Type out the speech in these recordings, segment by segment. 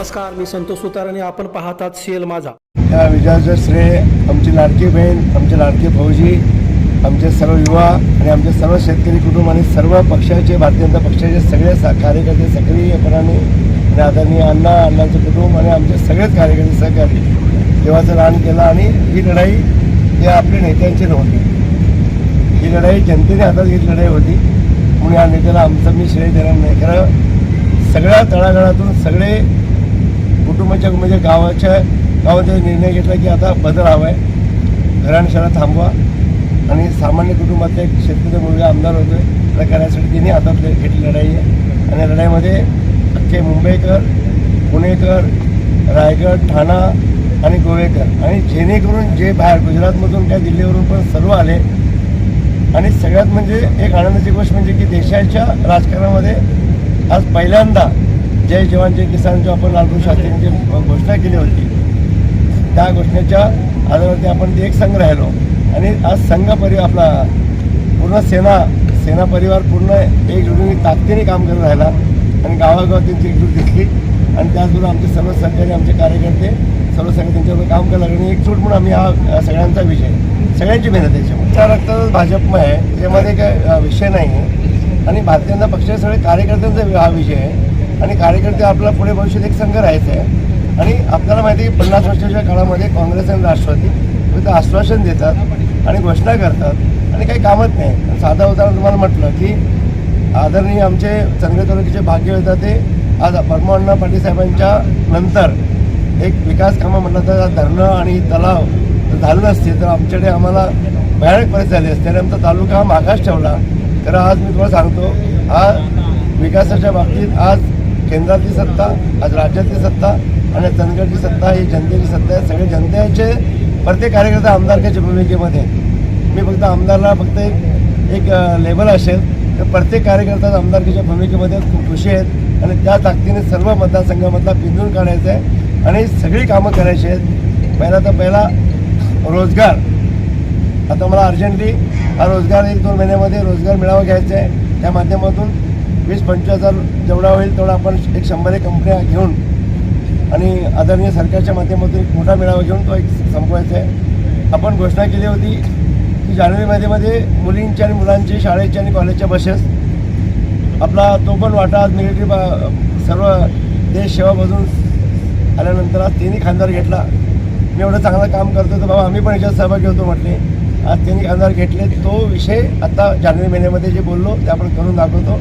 नमस्कार मी संतोष सुतार आणि आपण पाहतात सीएल माझा. या विजयाचं श्रेय आमची लाडकी बहीण आमचे लाडके फौजी आमचे सर्व युवा आणि आमचे सर्व शेतकरी कुटुंब आणि सर्व पक्षाचे भारतीय जनता पक्षाचे सगळे सा कार्यकर्ते सक्रियपणाने आणि आदरणीय अण्णा अण्णांचं कुटुंब आणि आमचे सगळेच कार्यकर्ते सहकारी देवाचं दान केलं आणि ही लढाई ही आपल्या नेत्यांची नव्हती. ही लढाई जनतेने हातात ही लढाई होती. म्हणून या नेत्याला आमचं मी श्रेय देणार नाही. कारण सगळ्या तळागाळातून सगळे कुटुंबाच्या म्हणजे गावाच्या गावाचा निर्णय घेतला की आता बदल हवा आहे घराणशाळा थांबवा. आणि सामान्य कुटुंबातला एक शेतकरी मुलगा आमदार होतो त्या करण्यासाठी त्यांनी हातात घेतली लढाई आहे. आणि लढाईमध्ये अख्खे मुंबईकर पुणेकर रायगड ठाणा आणि गोवेकर आणि जेणेकरून जे बाहेर गुजरातमधून काय दिल्लीवरून पण सर्व आले. आणि सगळ्यात म्हणजे एक आनंदाची गोष्ट म्हणजे की देशाच्या राजकारणामध्ये आज पहिल्यांदा जय जवान जय किसान जो आपण लालबहादूर शास्त्रींची घोषणा केली होती त्या घोषणेच्या आधारावरती आपण ते एक संघ राहिलो. आणि आज संघ परिवार आपला पूर्ण सेना सेना परिवार पूर्ण एकजुटीने ताकदीने काम करत राहिला. आणि गावागावात त्यांची एकजूट दिसली. आणि त्याचबरोबर आमचे सर्व सहकारी आमचे कार्यकर्ते सर्व सगळे त्यांच्यावर काम करायला लागले. आणि एकजूट म्हणून आम्ही हा सगळ्यांचा विषय सगळ्यांची मेहनत आहे त्याच्यामध्ये त्या रक्तातच भाजपमय आहे. त्याच्यामध्ये काय विषय नाही आहे. आणि भारतीय जनता पक्षाचे सगळे कार्यकर्त्यांचा हा विषय आहे. आणि कार्यकर्ते आपला पुढे भविष्यात एक संघ राहायचा आहे. आणि आपल्याला माहिती आहे की पन्नास वर्षाच्या काळामध्ये काँग्रेस आणि राष्ट्रवादी फक्त आश्वासन देतात आणि घोषणा करतात आणि काही कामच नाही. साधं उदाहरण तुम्हाला म्हटलं की आदरणीय आमचे चंद्र तालुक्याचे भाग्य होता ते आज परमाण्णा पाटील साहेबांच्या नंतर एक विकास कामं म्हटलं तर धरणं आणि तलाव झालं नसते. तर आमच्याकडे आम्हाला भयानक परिस्थिती झाली असते. आणि आमचा तालुका हा मागास ठेवला. तर आज मी तुम्हाला सांगतो हा विकासाच्या बाबतीत आज केंद्रातली सत्ता आज राज्यातली सत्ता आणि चंदगडची सत्ता ही जनतेची सत्ता आहे. सगळे जनतेचे प्रत्येक कार्यकर्ता आमदारकाच्या भूमिकेमध्ये मी फक्त आमदारला फक्त एक एक लेबल असेल तर प्रत्येक कार्यकर्ता आमदारकीच्या भूमिकेमध्ये खूप खुशी आहेत. आणि त्या ताकदीने सर्व मतदारसंघामधला पिंजून काढायचं आहे. आणि सगळी कामं करायची आहेत. पहिला तर पहिला रोजगार. आता मला अर्जंटली हा रोजगार एक दोन महिन्यामध्ये रोजगार मेळावा घ्यायचा आहे. त्या माध्यमातून वीस पंचवीस हजार जेवढा होईल तेवढा आपण एक शंभर एक कंपन्या घेऊन आणि आदरणीय सरकारच्या माध्यमातून एक मोठा मेळावा घेऊन तो एक संपवायचा आहे. आपण घोषणा केली होती की जानेवारी महिन्यामध्ये मुलींच्या आणि मुलांची शाळेच्या आणि कॉलेजच्या बसेस आपला तो पण वाटा आज मिलिटरी सर्व देश सेवा बजून आल्यानंतर आज तिन्ही खासदार घेतला. मी एवढं चांगलं काम करतो तर बाबा आम्ही पण याच्यात सहभागी होतो म्हटले. आज त्यांनी खासदार घेतले. तो विषय आता जानेवारी महिन्यामध्ये जे बोललो ते आपण करून दाखवतो.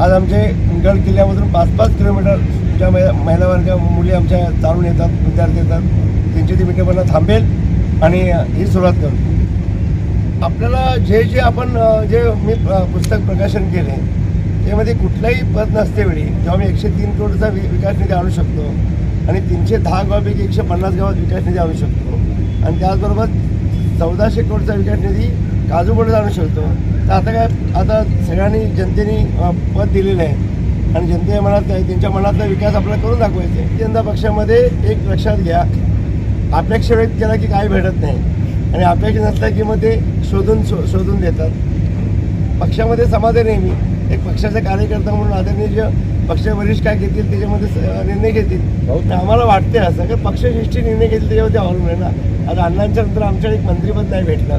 आज आमचे गड किल्ल्यामधून पाच पाच किलोमीटर ज्या महिला महिला मुली आमच्या चालून येतात विद्यार्थी येतात. त्यांची ती मिटिंगला थांबेल आणि ही सुरुवात करू. आपल्याला जे जे आपण जे मी पुस्तक प्रकाशन केले त्यामध्ये कुठलाही पद नसते वेळी जेव्हा मी एकशे तीन करोडचा वि विकास निधी आणू शकतो आणि तीनशे दहा गावापैकी एकशे पन्नास गावात विकास निधी आणू शकतो. आणि त्याचबरोबर चौदाशे करोडचा विकास निधी काजूबोडीत आणू शकतो. तर आता काय आता सगळ्यांनी जनतेने पद दिलेलं आहे. आणि जनते मनात आहे त्यांच्या मनातला विकास आपल्याला करून दाखवायचा आहे. जनता पक्षामध्ये एक लक्षात घ्या. अपेक्षा व्यक्त केला की काही भेटत नाही. आणि अपेक्षा नसल्या की मग ते शोधून शो शोधून देतात. पक्षामध्ये समाधान आहे मी एक पक्षाचा कार्यकर्ता म्हणून आदरणीय जे पक्ष वरिष्ठ काय घेतील त्याच्यामध्ये निर्णय घेतील. आम्हाला वाटते असं. की पक्षश्रेष्ठी निर्णय घेतील त्याच्यावरती अवलंबून आहे ना आता अण्णांच्या नंतर आमच्याकडे एक मंत्रिपद नाही भेटलं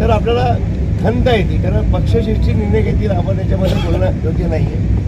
तर आपल्याला खंत येते कारण पक्षश्रेष्ठी निर्णय घेतील आपण याच्यामध्ये बोलणं योग्य नाही आहे